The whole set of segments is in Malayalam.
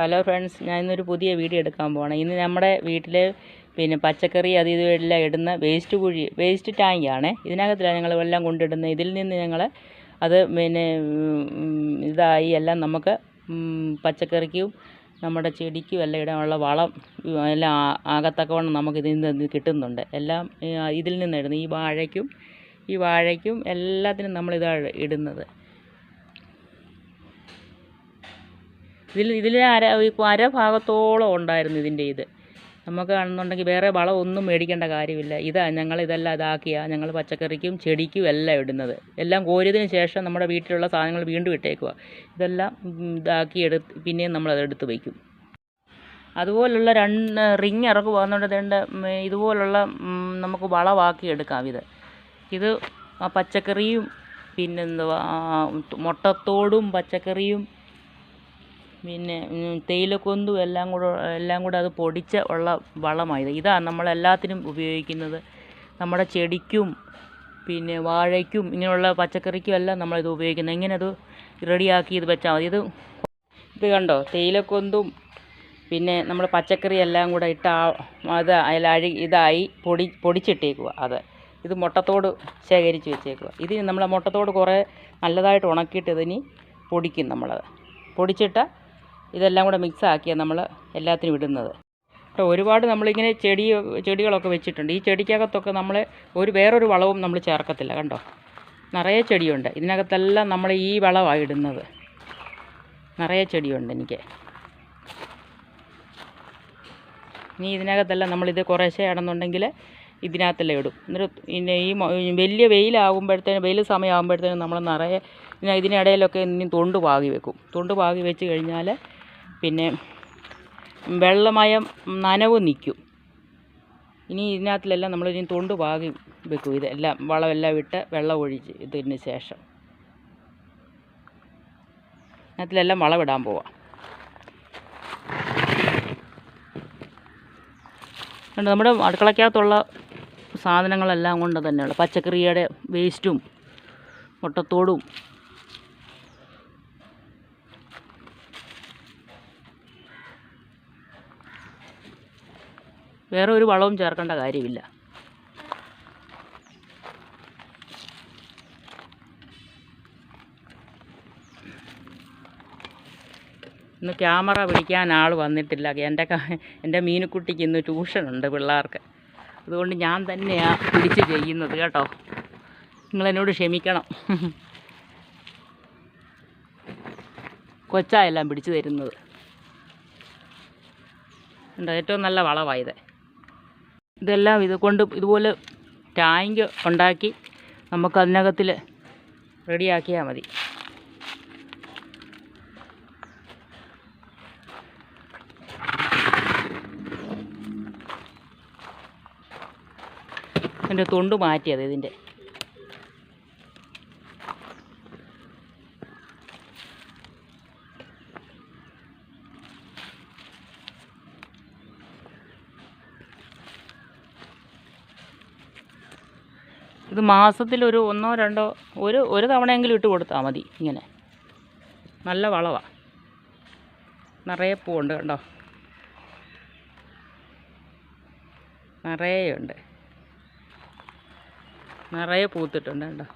ഹലോ ഫ്രണ്ട്സ് ഞാൻ ഇന്നൊരു പുതിയ വീഡിയോ എടുക്കാൻ പോകണം ഇന്ന് നമ്മുടെ വീട്ടിൽ പിന്നെ പച്ചക്കറി അത് ഇതും എല്ലാം ഇടുന്ന വേസ്റ്റ് കുഴി വേസ്റ്റ് ടാങ്കാണ് ഇതിനകത്തിലാണ് ഞങ്ങൾ എല്ലാം കൊണ്ടിടുന്നത്. ഇതിൽ നിന്ന് ഞങ്ങൾ അത് പിന്നെ ഇതായി എല്ലാം നമുക്ക് പച്ചക്കറിക്കും നമ്മുടെ ചെടിക്കും എല്ലാം ഇടാനുള്ള വളം എല്ലാം ആകത്തക്കവണ്ണം നമുക്ക് ഇതിൽ നിന്ന് കിട്ടുന്നുണ്ട്. എല്ലാം ഇതിൽ നിന്ന് ഇടുന്നത് ഈ വാഴയ്ക്കും ഈ വാഴയ്ക്കും എല്ലാത്തിനും നമ്മളിതാണ് ഇടുന്നത്. ഇതിൽ ഇതിൽ അര അര ഭാഗത്തോളം ഉണ്ടായിരുന്നു ഇതിന്റെ ഇത്. നമുക്ക് കാണുന്നുണ്ടെങ്കിൽ വേറെ വളം ഒന്നും മേടിക്കേണ്ട കാര്യമില്ല. ഇതാ ഞങ്ങൾ ഇതെല്ലാം ഇതാക്കിയാ. ഞങ്ങൾ പച്ചക്കറിക്കും ചെടിക്കും എല്ലാം ഇടുന്നത്. എല്ലാം കോരിയതിന് ശേഷം നമ്മുടെ വീട്ടിലുള്ള സാധനങ്ങൾ വീണ്ടും ഇട്ടേക്കുക ഇതെല്ലാം ഇതാക്കി എടുത്ത് പിന്നെയും നമ്മളത് എടുത്ത് വയ്ക്കും. അതുപോലുള്ള രണ്ട് റിങ് ഇറക്ക് പോകുന്നുണ്ട് ഇതുപോലുള്ള നമുക്ക് വളമാക്കി എടുക്കാം ഇത്. ഇത് പച്ചക്കറിയും പിന്നെന്തുവാ മുട്ടത്തോടും പച്ചക്കറിയും പിന്നെ തേയിലക്കൊന്തും എല്ലാം കൂടെ എല്ലാം കൂടെ അത് പൊടിച്ച് ഉള്ള വളമായത് ഇതാണ് നമ്മളെല്ലാത്തിനും ഉപയോഗിക്കുന്നത്. നമ്മുടെ ചെടിക്കും പിന്നെ വാഴയ്ക്കും ഇങ്ങനെയുള്ള പച്ചക്കറിക്കും എല്ലാം നമ്മളിത് ഉപയോഗിക്കുന്നത്. ഇങ്ങനെ അത് റെഡിയാക്കി ഇത് വെച്ചാൽ മതി. ഇത് ഇത് കണ്ടോ? തേയിലക്കൊന്തും പിന്നെ നമ്മൾ പച്ചക്കറി എല്ലാം കൂടെ ഇട്ട് അത് അതിൽ ഇതായി പൊടി പൊടിച്ചിട്ടേക്കുക അത്. ഇത് മുട്ടത്തോട് ശേഖരിച്ച് വെച്ചേക്കുക ഇത് നമ്മൾ മുട്ടത്തോട് കുറേ നല്ലതായിട്ട് ഉണക്കിയിട്ട് ഇതിനി പൊടിക്കും നമ്മളത്. പൊടിച്ചിട്ട് ഇതെല്ലാം കൂടെ മിക്സ് ആക്കിയാണ് നമ്മൾ എല്ലാത്തിനും ഇടുന്നത്. അപ്പോൾ ഒരുപാട് നമ്മളിങ്ങനെ ചെടി ചെടികളൊക്കെ വെച്ചിട്ടുണ്ട്. ഈ ചെടിക്കകത്തൊക്കെ നമ്മൾ ഒരു വേറൊരു വളവും നമ്മൾ ചേർക്കത്തില്ല കണ്ടോ? നിറയെ ചെടിയുണ്ട്. ഇതിനകത്തെല്ലാം നമ്മൾ ഈ വളമാണ് ഇടുന്നത്. നിറയെ ചെടിയുണ്ട് എനിക്ക്. ഇനി ഇതിനകത്തെല്ലാം നമ്മളിത് കുറേശ്ശേ ആണെന്നുണ്ടെങ്കിൽ ഇതിനകത്തെല്ലാം ഇടും. എന്നിട്ട് പിന്നെ ഈ വലിയ വെയിലാകുമ്പോഴത്തേനും വെയിൽ സമയമാകുമ്പോഴത്തേനും നമ്മൾ നിറയെ ഇതിനിടയിലൊക്കെ ഇനി തൊണ്ട് പാകി വെക്കും. തൊണ്ട് പാകി വെച്ച് കഴിഞ്ഞാൽ പിന്നെ വെള്ളമയം നനവ് നിൽക്കും. ഇനി ഇതിനകത്തിലെല്ലാം നമ്മൾ തൊണ്ട് പാകി വെക്കും. ഇതെല്ലാം വളമെല്ലാം ഇട്ട് വെള്ളം ഒഴിച്ച് ഇതിന് ശേഷം. ഇതിനകത്തിലെല്ലാം വളമിടാൻ പോവാം. നമ്മുടെ അടുക്കളയ്ക്കകത്തുള്ള സാധനങ്ങളെല്ലാം കൊണ്ട് തന്നെയുള്ള. പച്ചക്കറിയുടെ വേസ്റ്റും മുട്ടത്തോടും വേറെ ഒരു വളവും ചേർക്കേണ്ട കാര്യമില്ല. ഇന്ന് ക്യാമറ പിടിക്കാൻ ആൾ വന്നിട്ടില്ല. എന്റെ എന്റെ മീനുക്കുട്ടിക്ക് ഇന്ന് ട്യൂഷനുണ്ട് പിള്ളേർക്ക്. അതുകൊണ്ട് ഞാൻ തന്നെയാണ് പിടിച്ച് ചെയ്യുന്നത് കേട്ടോ. നിങ്ങളെന്നോട് ക്ഷമിക്കണം. കൊച്ചായെല്ലാം പിടിച്ചു തരുന്നത്. ഉണ്ട് ഏറ്റവും നല്ല വളമായത് ഇതെല്ലാം ഇത് കൊണ്ട് ഇതുപോലെ ടാങ്ക് ഉണ്ടാക്കി നമുക്ക് അതിനകത്തിൽ റെഡിയാക്കിയാൽ മതി. എന്റെ തൊണ്ട് മാറ്റിയത് ഇതിന്റെ. ഇത് മാസത്തിൽ ഒരു ഒന്നോ രണ്ടോ ഒരു ഒരു തവണയെങ്കിലും ഇട്ട് കൊടുത്താൽ മതി ഇങ്ങനെ. നല്ല വളവാണ് നിറയെ പൂവുണ്ട് കണ്ടോ? നിറയെ ഉണ്ട്. നിറയെ പൂത്തിട്ടുണ്ട് കണ്ടോ?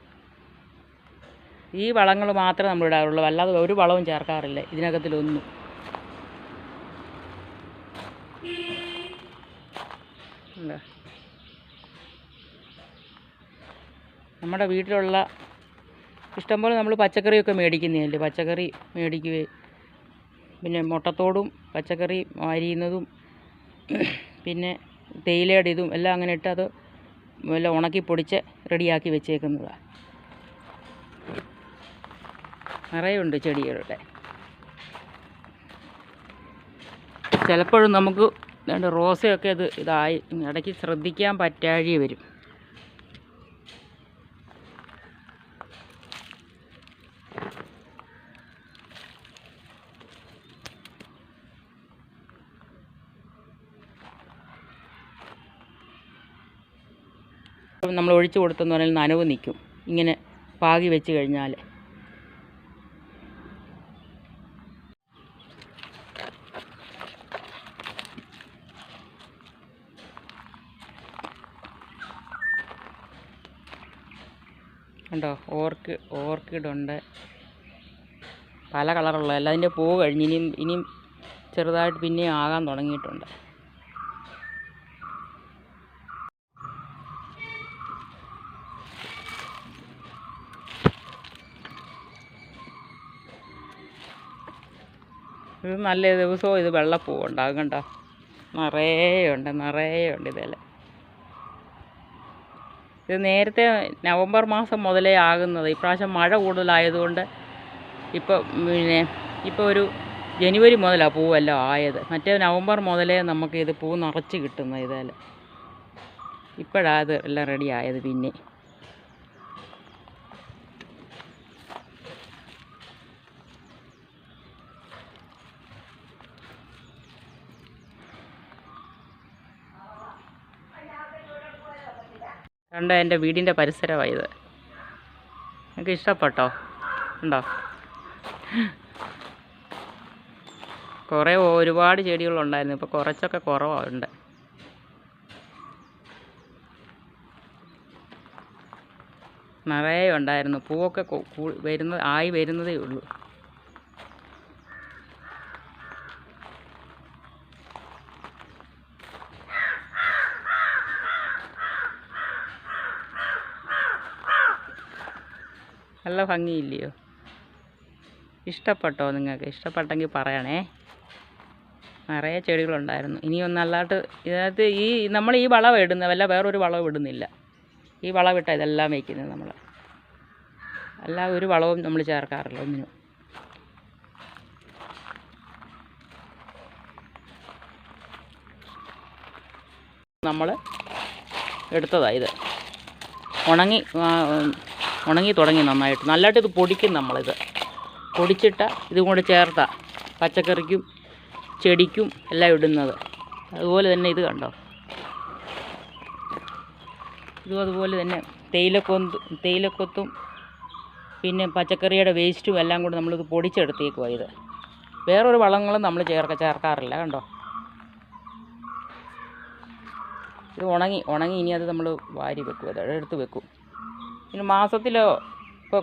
ഈ വളങ്ങൾ മാത്രമേ നമ്മൾ ഇടാറുള്ളൂ. അല്ലാതെ ഒരു വളവും ചേർക്കാറില്ല. ഇതിനകത്തിലൊന്നും. ഉണ്ടോ നമ്മുടെ വീട്ടിലുള്ള ഇഷ്ടംപോലെ നമ്മൾ പച്ചക്കറിയൊക്കെ മേടിക്കുന്നതല്ലേ? പച്ചക്കറി മേടിക്കുകയും പിന്നെ മുട്ടത്തോടും പച്ചക്കറി അരിയുന്നതും പിന്നെ തേയിലയുടെ ഇതും എല്ലാം അങ്ങനെ ഇട്ട് അത് എല്ലാം ഉണക്കി പൊടിച്ച് റെഡിയാക്കി വെച്ചേക്കുന്നതാണ് നിറയുണ്ട് ചെടികളുടെ. ചിലപ്പോഴും നമുക്ക് രണ്ട് റോസയൊക്കെ അത് ഇതായി ഇടയ്ക്ക് ശ്രദ്ധിക്കാൻ പറ്റാഴി വരും. നമ്മൾ ഒഴിച്ചു കൊടുത്തെന്ന് പറഞ്ഞാൽ നനവ് നിൽക്കും. ഇങ്ങനെ പാകി വെച്ച് കഴിഞ്ഞാൽ. കണ്ടോ? ഓർക്ക് ഓർക്കിഡുണ്ട്. പല കളറുള്ള അല്ല അതിന്റെ പൂ കഴിഞ്ഞ് ഇനിയും ഇനിയും ചെറുതായിട്ട് പിന്നെയും ആകാൻ തുടങ്ങിയിട്ടുണ്ട്. ഇത് നല്ല ദിവസവും ഇത് വെള്ളപ്പൂ ഉണ്ടാകും കണ്ടോ? നിറയെ ഉണ്ട് നിറയെ ഉണ്ട് ഇതെല്ലാം ഇത് നേരത്തെ നവംബർ മാസം മുതലേ ആകുന്നത്. ഇപ്രാവശ്യം മഴ കൂടുതലായതുകൊണ്ട് ഇപ്പോൾ പിന്നെ ഇപ്പോൾ ഒരു ജനുവരി മുതലാണ് പൂവെല്ലാം ആയത്. മറ്റേ നവംബർ മുതലേ നമുക്ക് ഇത് പൂ നിറച്ച് കിട്ടുന്നത് ഇതെല്ലാം ഇപ്പോഴാണ് ഇത് എല്ലാം റെഡി ആയത് പിന്നെ. കണ്ട എന്റെ വീടിന്റെ പരിസരമായത് നിങ്ങൾക്ക് ഇഷ്ടപ്പെട്ടോ? ഉണ്ടോ? കുറേ ഒരുപാട് ചെടികളുണ്ടായിരുന്നു. ഇപ്പോൾ കുറച്ചൊക്കെ കുറവുണ്ട് നിറയെ ഉണ്ടായിരുന്നു. പൂവൊക്കെ വരുന്നത് വരുന്ന ആയി വരുന്നതേ ഉള്ളൂ. നല്ല ഭംഗിയില്ലയോ? ഇഷ്ടപ്പെട്ടോ നിങ്ങൾക്ക്? ഇഷ്ടപ്പെട്ടെങ്കിൽ പറയണേ. നിറയെ ചെടികളുണ്ടായിരുന്നു. ഇനിയും നല്ലതായിട്ട് ഇതിനകത്ത് ഈ നമ്മൾ ഈ വളം ഇടുന്ന വല്ല വേറൊരു വളം ഇടുന്നില്ല. ഈ വളം ഇട്ടാണ് ഇതെല്ലാം വയ്ക്കുന്നത് നമ്മൾ. അല്ല ഒരു വളവും നമ്മൾ ചേർക്കാറില്ല ഒന്നിനും. നമ്മൾ എടുത്തതാണ് ഇത്. ഉണങ്ങി ഉണങ്ങി തുടങ്ങി നന്നായിട്ട്. നല്ലതായിട്ട് ഇത് പൊടിക്കും നമ്മളിത്. പൊടിച്ചിട്ട ഇതും കൂടെ ചേർത്ത. പച്ചക്കറിക്കും ചെടിക്കും എല്ലാം ഇടുന്നത്. അതുപോലെ തന്നെ ഇത് കണ്ടോ? ഇതും അതുപോലെ തന്നെ തേയിലക്കൊന്ത് തേയിലക്കൊത്തും പിന്നെ പച്ചക്കറിയുടെ വേസ്റ്റും എല്ലാം കൂടെ നമ്മളിത് പൊടിച്ചെടുത്തേക്കുവാ ഇത്. വേറൊരു വളങ്ങളും നമ്മൾ ചേർക്ക ചേർക്കാറില്ല. കണ്ടോ? ഇത് ഉണങ്ങി ഉണങ്ങി ഇനി അത് നമ്മൾ വാരി വെക്കും അത് എടുത്ത് വെക്കും. പിന്നെ മാസത്തിലോ ഇപ്പോൾ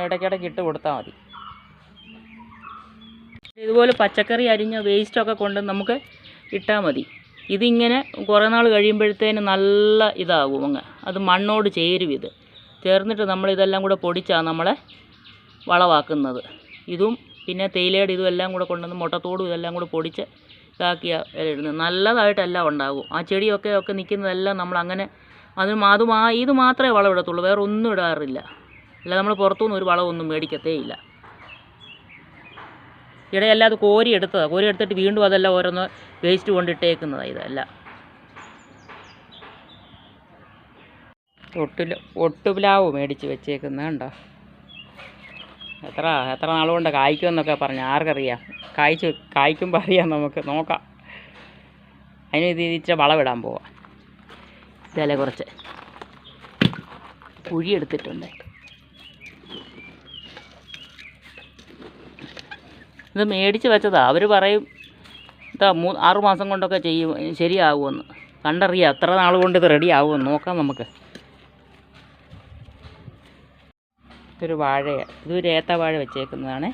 ഇടയ്ക്കിടയ്ക്ക് ഇട്ട് കൊടുത്താൽ മതി. ഇതുപോലെ പച്ചക്കറി അരിഞ്ഞ വേസ്റ്റൊക്കെ കൊണ്ട് നമുക്ക് ഇട്ടാൽ മതി. ഇതിങ്ങനെ കുറേ നാൾ കഴിയുമ്പോഴത്തേന് നല്ല ഇതാകും അങ്ങ്. അത് മണ്ണോട് ചേരും ഇത്. ചേർന്നിട്ട് നമ്മൾ ഇതെല്ലാം കൂടെ പൊടിച്ചാണ് നമ്മളെ വളമാക്കുന്നത് ഇതും പിന്നെ തേയിലയുടെ ഇതും എല്ലാം കൂടെ കൊണ്ടുവന്ന് മുട്ടത്തോടും ഇതെല്ലാം കൂടെ പൊടിച്ച് ഇതാക്കിയ ഇടുന്നത് നല്ലതായിട്ടെല്ലാം ഉണ്ടാകും. ആ ചെടിയൊക്കെ ഒക്കെ നിൽക്കുന്നതെല്ലാം നമ്മൾ അങ്ങനെ അതിന് അത് മാ ഇത് മാത്രമേ വളം ഇടത്തുള്ളൂ വേറെ ഒന്നും ഇടാറില്ല. അല്ല നമ്മൾ പുറത്തുനിന്ന് ഒരു വളമൊന്നും മേടിക്കത്തേ ഇല്ല. ഇടയെല്ലാം അത് കോരി എടുത്തതാണ് കോരി എടുത്തിട്ട് വീണ്ടും അതെല്ലാം ഓരോന്ന് വേസ്റ്റ് കൊണ്ടിട്ടേക്കുന്നതാണ് ഇതെല്ലാം. ഒട്ടില ഒട്ടുപ്ലാവ് മേടിച്ച് വെച്ചേക്കുന്നത് കണ്ടോ? എത്ര എത്ര നാളുകൊണ്ട് കായ്ക്കുമെന്നൊക്കെ പറഞ്ഞു. ആർക്കറിയാം? കായ്ച്ച് കായ്ക്കുമ്പോൾ അറിയാം നമുക്ക്. നോക്കാം. അതിന് ഇത് ഇച്ചിരി വളമിടാൻ പോവാം. ഇതല്ലേ കുറച്ച്. കുഴി എടുത്തിട്ടുണ്ട്. ഇത് മേടിച്ച് വെച്ചതാ. അവർ പറയും ഇതാ മൂ ആറു മാസം കൊണ്ടൊക്കെ ചെയ്യും ശരിയാകുമെന്ന് കണ്ടറിയാം എത്ര നാൾ കൊണ്ട് ഇത് റെഡി ആകുമെന്ന് നോക്കാം നമുക്ക്. ഇതൊരു വാഴയാണ്. ഇതൊരു ഏത്ത വാഴ വെച്ചേക്കുന്നതാണ്.